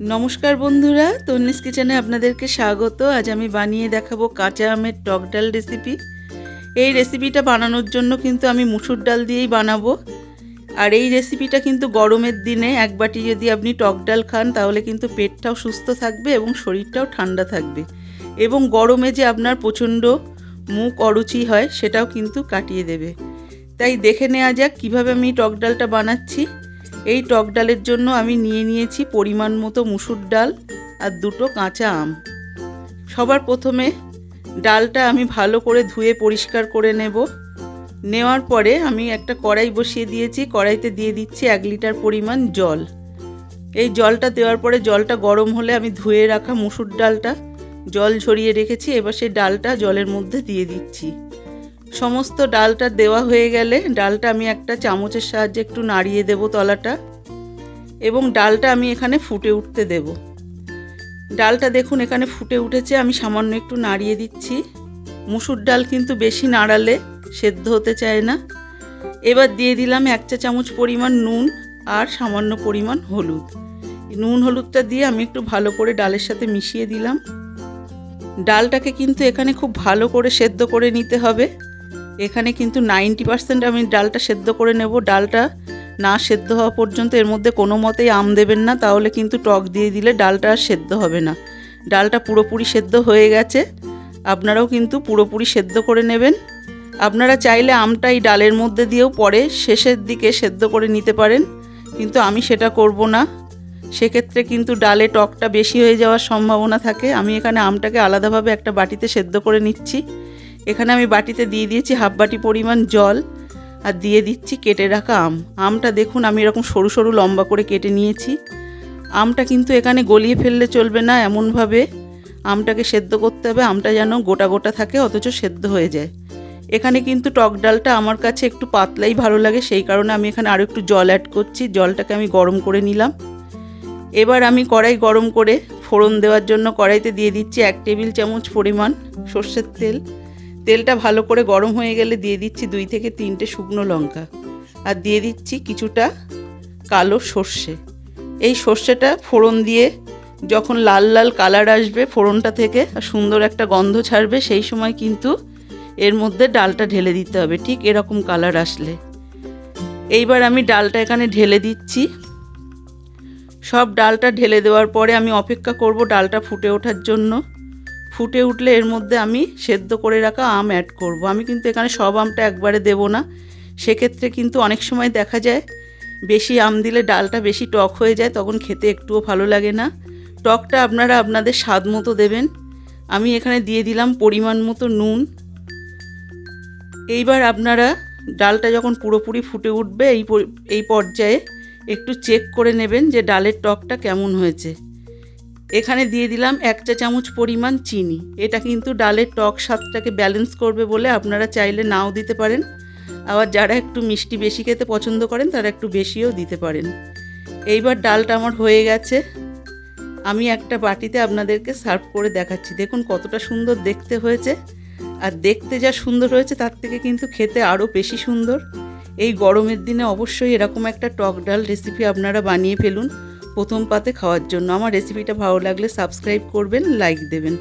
নমস্কার বন্ধুরা, তন্নিস কিচেনে আপনাদেরকে স্বাগত। আজ আমি বানিয়ে দেখাবো কাঁচা আমের টক ডাল রেসিপি। এই রেসিপিটা বানানোর জন্য কিন্তু আমি মুসুর ডাল দিয়েই বানাবো। আর এই রেসিপিটা কিন্তু গরমের দিনে এক বাটি যদি আপনি টক ডাল খান, তাহলে কিন্তু পেটটাও সুস্থ থাকবে এবং শরীরটাও ঠান্ডা থাকবে। এবং গরমে যে আপনার প্রচণ্ড মুখ অরুচি হয়, সেটাও কিন্তু কাটিয়ে দেবে। তাই দেখে নেওয়া যাক কীভাবে আমি টক ডালটা বানাচ্ছি। এই টক ডালের জন্য আমি নিয়ে নিয়েছি পরিমাণ মতো মুসুর ডাল আর দুটো কাঁচা আম। সবার প্রথমে ডালটা আমি ভালো করে ধুয়ে পরিষ্কার করে নেব। নেওয়ার পরে আমি একটা কড়াই বসিয়ে দিয়েছি, কড়াইতে দিয়ে দিচ্ছি এক লিটার পরিমাণ জল। এই জলটা দেওয়ার পরে জলটা গরম হলে আমি ধুয়ে রাখা মুসুর ডালটা, জল ঝরিয়ে রেখেছি, এবার সেই ডালটা জলের মধ্যে দিয়ে দিচ্ছি। সমস্ত ডালটা দেওয়া হয়ে গেলে ডালটা আমি একটা চামচের সাহায্যে একটু নাড়িয়ে দেব তলাটা এবং ডালটা আমি এখানে ফুটে উঠতে দেব। ডালটা দেখুন এখানে ফুটে উঠেছে, আমি সামান্য একটু নাড়িয়ে দিচ্ছি। মুসুর ডাল কিন্তু বেশি নাড়ালে সেদ্ধ হতে চায় না। এবার দিয়ে দিলাম এক চা চামচ পরিমাণ নুন আর সামান্য পরিমাণ হলুদ। নুন হলুদটা দিয়ে আমি একটু ভালো করে ডালের সাথে মিশিয়ে দিলাম। ডালটাকে কিন্তু এখানে খুব ভালো করে সেদ্ধ করে নিতে হবে। এখানে কিন্তু নাইনটি পার্সেন্ট আমি ডালটা সেদ্ধ করে নেব। ডালটা না সেদ্ধ হওয়া পর্যন্ত এর মধ্যে কোনো মতেই আম দেবেন না, তাহলে কিন্তু টক দিয়ে দিলে ডালটা আর সেদ্ধ হবে না। ডালটা পুরোপুরি সেদ্ধ হয়ে গেছে। আপনারাও কিন্তু পুরোপুরি সেদ্ধ করে নেবেন। আপনারা চাইলে আমটা এই ডালের মধ্যে দিয়েও পরে শেষের দিকে সেদ্ধ করে নিতে পারেন, কিন্তু আমি সেটা করব না। সেক্ষেত্রে কিন্তু ডালে টকটা বেশি হয়ে যাওয়ার সম্ভাবনা থাকে। আমি এখানে আমটাকে আলাদাভাবে একটা বাটিতে সেদ্ধ করে নিচ্ছি। এখানে আমি বাটিতে দিয়ে দিয়েছি হাফ বাটি পরিমাণ জল আর দিয়ে দিচ্ছি কেটে রাখা আম। আমটা দেখুন, আমি এরকম সরু সরু লম্বা করে কেটে নিয়েছি। আমটা কিন্তু এখানে গলিয়ে ফেললে চলবে না এমনভাবে। আমটাকে সেদ্ধ করতে হবে, আমটা যেন গোটা গোটা থাকে, অথচ সেদ্ধ হয়ে যায়। এখানে কিন্তু টক ডালটা আমার কাছে একটু পাতলাই ভালো লাগে, সেই কারণে আমি এখানে আরও একটু জল অ্যাড করছি। জলটাকে আমি গরম করে নিলাম। এবার আমি কড়াই গরম করে ফোড়ন দেওয়ার জন্য কড়াইতে দিয়ে দিচ্ছি এক টেবিল চামচ পরিমাণ সর্ষের তেল। তেলটা ভালো করে গরম হয়ে গেলে দিয়ে দিচ্ছি দুই থেকে তিনটে শুকনো লঙ্কা। আর দিয়ে দিচ্ছি কিছুটা কালো সর্ষে। এই সর্ষেটা ফোড়ন দিয়ে যখন লাল লাল কালার আসবে ফোড়নটা থেকে আর সুন্দর একটা গন্ধ ছাড়বে, সেই সময় কিন্তু এর মধ্যে ডালটা ঢেলে দিতে হবে। ঠিক এরকম কালার আসলে। এইবার আমি ডালটা এখানে ঢেলে দিচ্ছি। সব ডালটা ঢেলে দেওয়ার পরে আমি অপেক্ষা করব ডালটা ফুটে ওঠার জন্য। ফুটে উঠলে এর মধ্যে আমি সেদ্ধ করে রাখা আম অ্যাড করব। আমি কিন্তু এখানে সব আমটা একবারে দেব না। সেক্ষেত্রে কিন্তু অনেক সময় দেখা যায়, বেশি আম দিলে ডালটা বেশি টক হয়ে যায়, তখন খেতে একটুও ভালো লাগে না। টকটা আপনারা আপনাদের স্বাদ মতো দেবেন। আমি এখানে দিয়ে দিলাম পরিমাণ মতো নুন। এইবার আপনারা ডালটা যখন পুরোপুরি ফুটে উঠবে, এই এই পর্যায়ে একটু চেক করে নেবেন যে ডালের টকটা কেমন হয়েছে। এখানে দিয়ে দিলাম এক চা চামচ পরিমাণ চিনি। এটা কিন্তু ডালের টক স্বাদটাকে ব্যালেন্স করবে বলে আপনারা চাইলে নাও দিতে পারেন। আবার যারা একটু মিষ্টি বেশি খেতে পছন্দ করেন, তারা একটু বেশিও দিতে পারেন। এইবার ডালটা আমার হয়ে গেছে। আমি একটা বাটিতে আপনাদেরকে সার্ভ করে দেখাচ্ছি। দেখুন কতটা সুন্দর দেখতে হয়েছে। আর দেখতে যা সুন্দর হয়েছে, তার থেকে কিন্তু খেতে আরও বেশি সুন্দর। এই গরমের দিনে অবশ্যই এরকম একটা টক ডাল রেসিপি আপনারা বানিয়ে ফেলুন। প্রথম পাতে খাওয়ার জন্য। আমার রেসিপিটা ভালো লাগলে সাবস্ক্রাইব করবেন লাইক দেবেন।